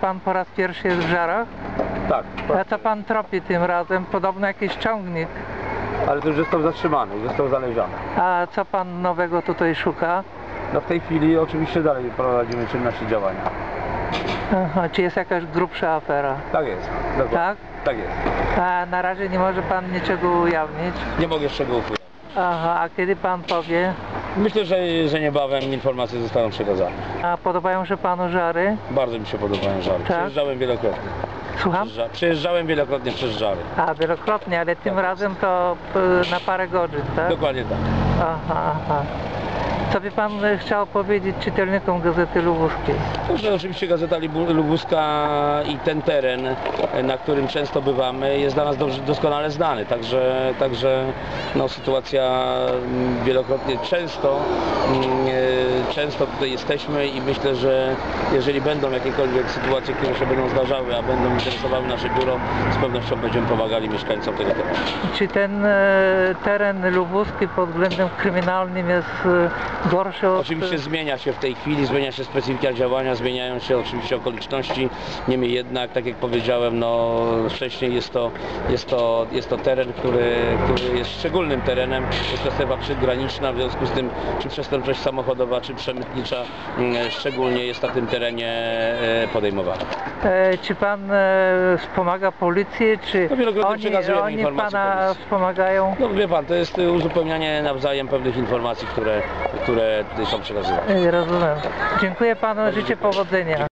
Pan po raz pierwszy jest w Żarach? Tak, A co pan tropi tym razem? Podobno jakiś ciągnik. ale to już został zatrzymany, został znaleziony. A co pan nowego tutaj szuka? No w tej chwili oczywiście dalej prowadzimy czynności działania. Aha, czy jest jakaś grubsza afera? Tak jest, dokładnie. Tak? Tak jest. A na razie nie może pan niczego ujawnić? Nie mogę szczegółów ujawnić. Aha, a kiedy pan powie? Myślę, że, że niebawem informacje zostaną przekazane. A podobają się panu żary? Bardzo mi się podobają żary. Tak? Przejeżdżałem wielokrotnie. Słucham? Przejeżdża- Przejeżdżałem wielokrotnie przez żary. A, wielokrotnie, ale tym Tak. razem to y, na parę godzin, tak? Dokładnie tak. Aha, aha. Co by pan y, chciał powiedzieć czytelnikom Gazety Lubuskie? To, że oczywiście Gazeta Lubuska i ten teren, e, na którym często bywamy, jest dla nas dobrze, doskonale znany. Także, także no, sytuacja mm, wielokrotnie, często, mm, e, często tutaj jesteśmy i myślę, że jeżeli będą jakiekolwiek sytuacje, które się będą zdarzały, a będą interesowały nasze biuro, z pewnością będziemy pomagali mieszkańcom tego terenu. Czy ten e, teren lubuski pod względem kryminalnym jest e, gorszy od... Oczywiście zmienia się w tej chwili, zmienia się specyfika działania, zmieniają się oczywiście okoliczności, niemniej jednak, tak jak powiedziałem, no wcześniej jest to, jest to, jest to teren, który, który jest szczególnym terenem, jest to strefa przygraniczna, w związku z tym czy przestępczość samochodowa, czy przemytnicza mm, szczególnie jest na tym terenie e, podejmowana. E, czy pan e, wspomaga policję, czy No, wielokrotnie oni, przekazujemy oni informacje pana policji. wspomagają? No wie pan, to jest e, uzupełnianie nawzajem pewnych informacji, które, które są przekazywane. E, Rozumiem. Dziękuję panu, życzę powodzenia.